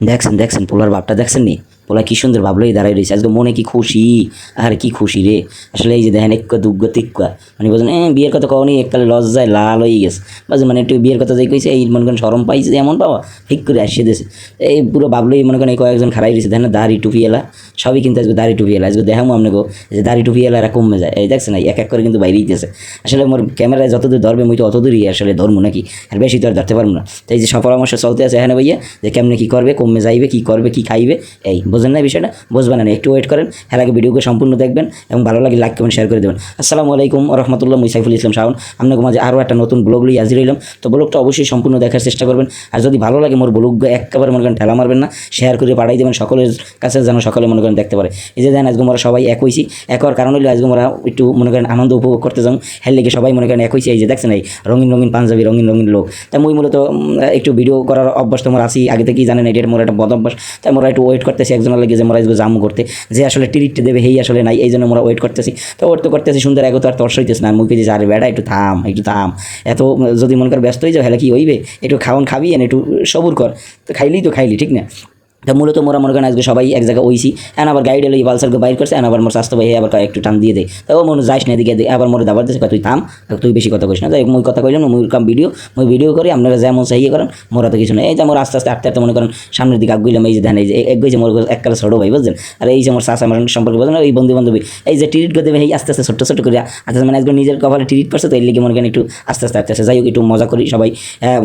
দেখছেন দেখছেন পোলার বাপটা দেখছেন নি পোলা কি সুন্দর ভাবলোই দাঁড়াই রয়েছে। আজকে মনে কি খুশি? আর কি খুশি রে? আসলে এই যে দেখেন এক দুগ্গ তিক্কা। মানে বলছেন, এ, বিয়ের কথা কখনই এককালে লজ্জায় লাল হয়ে গেছে। বাজে মানে একটু বিয়ের কথা যে কইছে, এই মনে করেন সরম পাইছে এমন পাওয়া ঠিক করে আসিয়ে দিয়েছে। এই পুরো ভাবলোই মনে করেন, এই কয়েকজন খারাই রয়েছে। দেখেন দাড়ি এলা, সবই কিন্তু আজকে দাড়ি টুপি এলা। আজকে দেখামো আপনাকে, যে দাড়ি টুপি এলা এরা কমে যায়। এই দেখছে না, এক এক করে কিন্তু বাইরেই দিতেছে আসলে মোর ক্যামেরায় যতদূর ধরবে, মুই তো অতদূরই আসলে ধরবো নাকি? আর বেশি তো আর ধরতে পারব না। তাই যে সব পরামর্শ চলতে আছে এখানে ভাইয়া? যে কেমনে কী করবে, কমে যাইবে, কী করবে, কী খাইবে, এই বোঝেন না বিষয়টা, বুঝবেন না, একটু ওয়েট করেন, এর আগে ভিডিওকে সম্পূর্ণ দেখবেন এবং ভালো লাগে লাইক কমেন্ট শেয়ার করে দেবেন। আসসালামু আলাইকুম রহমতুল্লাহ মুসাইফুল ইসলাম শাহন আপনাকে মাঝে আরও একটা নতুন ব্লগ লিয়ে হাজির হইলাম। তো ব্লগটা অবশ্যই সম্পূর্ণ দেখার চেষ্টা করবেন। আর যদি ভালো লাগে মোর ব্লগ একেবারে মনে করেন ঠেলা মারবেন না শেয়ার করে পাঠাই দেবেন সকলের কাছে যেন সকলে মনে করেন দেখতে পারে। এই যে দেন, আজকে মোরা সবাই এক হয়েছি এক হওয়ার কারণ হলো আজকে মোরা একটু মনে করেন আনন্দ উপভোগ করতে যান হের লেগে সবাই মনে করেন এক হয়েছি এই যে দেখছেন এই রঙিন রঙিন পাঞ্জাবি, রঙিন রঙিন লোক। তাই মুই মূলত একটু ভিডিও করার অভ্যাস তোমার আছি আগে থেকেই জানেন এটা মোর একটা বদ অভ্যাস। তাই মোরা একটু ওয়েট করতেছি। একজনের লাগে যে মোরা জামু করতে, যে আসলে টিরিটটা দেবে হেই আসলে নাই এই জন্য মোরা ওয়েট করতেছি। তো ওয়েট তো করতেছি, সুন্দর এগো তো আর তর্স হইতেছে না। মুখে যে, আরে বেড়া, একটু থাম একটু থাম। এত যদি মনে কর ব্যস্ত হয়ে যাও, হেলে কি হইবে? একটু খাওয়ান খাবি, এনে একটু সবুর কর। তো খাইলেই তো খাইলি, ঠিক না? তা মূলত মোরা মনে করেন আজকে সবাই এক জায়গায় ওইছি এন আবার গাইড এলো এই পালসারকে বাইর করছে এন আবার মোর স্বাস্থ্য ভাই আবার একটু টান দিয়ে দেয় তো ও মনে যাইস না এদিকে আবার মোরে দাবার কয়, তুই থাম তুই বেশি কথা কইস না। তাই মুই কথা কইলাম না মুই কাম ভিডিও মুই ভিডিও করি আপনারা যেমন সাহিয়ে করেন মোরা তো কিছু নেই এই যে মোর আস্তে আস্তে আটতে আটতে মনে করেন সামনের দিকে আগুইলাম এই যে ধ্যান এই যে এক গেছে মোর এককালে ছোটো ভাই বুঝছেন? আর এই যে মোর শাশা আমার সম্পর্কে বুঝলেন এই বন্ধু বান্ধবী এই যে টিরিট করে দেবে এই আস্তে আস্তে ছোট্ট ছোট্ট করে আস্তে মানে একজন নিজের কপালে টিরিট করছে তো এই লিগে মনে করেন একটু আস্তে আস্তে আস্তে আস্তে যাই হোক একটু মজা করি সবাই।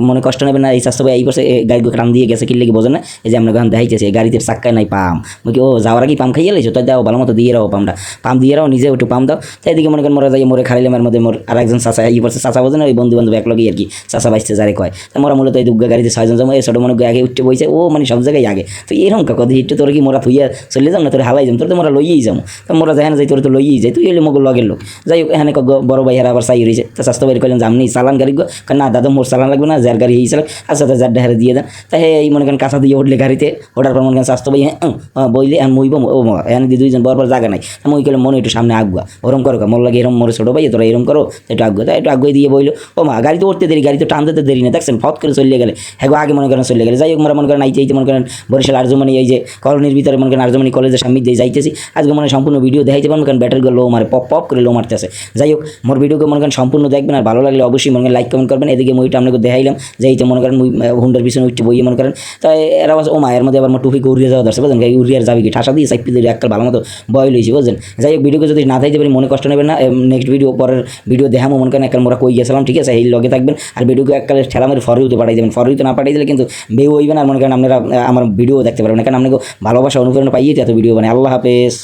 মনে কষ্ট নেবে না এই স্বাস্থ্য ভাই এই বছর গাড়ি টান দিয়ে গেছে কি লিগে বোঝেন না। এই যে আমরা গান দেখাইতেছি এই গাড়িতে চাক্কায় নাই পাম। কি, ও, যাওয়ার আগে পাম খাইয়ে লাইছো? তাই দাও, ভালো মতো দিয়ে রাও পামটা। পাম দিয়ে রাও নিজে একটু পাম দাও। তাই এদিকে মনে করেন মোরা যাই, মোরে খাইলাম এর মধ্যে মোর আর একজন চাচা ই পড়ছে চাচা বোঝেন ওই বন্ধু বান্ধব এক লগেই আর কি, চাচা বাইসতে যারে কয়। তা মোরা মূলত এই দুগ্গা গাড়িতে ছয়জন যাব, এই ছোটো মনে আগে উঠতে বইছে, ও মানে সব জায়গায় আগে। তো এরকম কাকদ একটু তোর কি মোরা থুইয়া চলে যাম না, তোর হালাই যাম? তোর তো মোরা লইয়েই যাব। তো মোরা যেখানে যাই, তোর তো লইয়েই যাই। তুই এলে মগল লগের লোক। যাই হোক, এখানে বড় ভাই হারা আবার চাই রয়েছে তা স্বাস্থ্য বাইরে কইলেন জামনি চালান গাড়ি না দাদা, মোর চালান লাগবে না, যার গাড়ি এই চালাক আচ্ছা তা যার ডাহারে দিয়ে দেন। তা হে, এই মনে করেন কাঁচা দিয়ে উঠলে গাড়িতে। ওঠার পর মনে করেন, স্বাস্থ্য ভাই হ্যাঁ বইলে এখন মুইব ও এখানে দিয়ে দুইজন বরবার জায়গা নাই। মুই কইলে মনে একটু সামনে আগুয়া। ওরম করো মোর লাগে এরম মোর ছোটো ভাই তোরা এরম করো, একটু আগুয়া। তাই একটু আগুয়ে দিয়ে বইলো। ও মা গাড়ি তো উঠতে দেরি গাড়ি তো টানতে দেরি না, দেখছেন? ফত করে চলে গেলে। হ্যাঁ আগে মনে করেন চলে গেলে। যাই হোক, মোরা মনে করেন যে মনে করেন বরিশাল আর্জমানি এই যে কলোনির ভিতরে মনে করেন আর্জমানি কলেজের সামনে দিয়ে যাইতেছি। আজকে মনে সম্পূর্ণ ভিডিও দেখাইতে পারবেন কারণ ব্যাটারিগুলো লো মারে পপ পপ করে লো মারতেছে। যাই হোক, মোর ভিডিওকে মনে করেন সম্পূর্ণ দেখবেন, আর ভালো লাগলে অবশ্যই মনে করেন লাইক, কমেন্ট করবেন। এদিকে মুইটা আপনাকে দেখাইলাম, যে মনে করেন হুন্ডার পিছনে উঠতে বইয়ে মনে করেন। তাই এরা ও মায়ের মধ্যে আবার আমার টুপি উড়িয়ে যাওয়া দরছে, বুঝলেন? গাই উড়িয়ার যাবি কি? ঠাসা দিয়ে সাইপি দিয়ে একটা ভালো মতো বয়ল হয়েছে বুঝলেন? যাই হোক, ভিডিওকে যদি না থাকতে পারি, মনে কষ্ট নেবেন না। নেক্সট ভিডিও পরের ভিডিও দেখামো, মনে করেন একটা মোরা কই গেছিলাম, ঠিক আছে? এই লগে থাকবেন। আর ভিডিওকে এককালে ঠেলা মেরে ফরিউতে পাঠিয়ে দেবেন। ফরিউতে না পাঠিয়ে দিলে কিন্তু বেউ হইবেন আর মনে করেন আপনারা, আমার ভিডিও দেখতে পারবেন। কারণ আপনাকে ভালোবাসা, অনুপ্রেরণা পাইয়ে এত ভিডিও মানে আল্লাহ হাফেজ।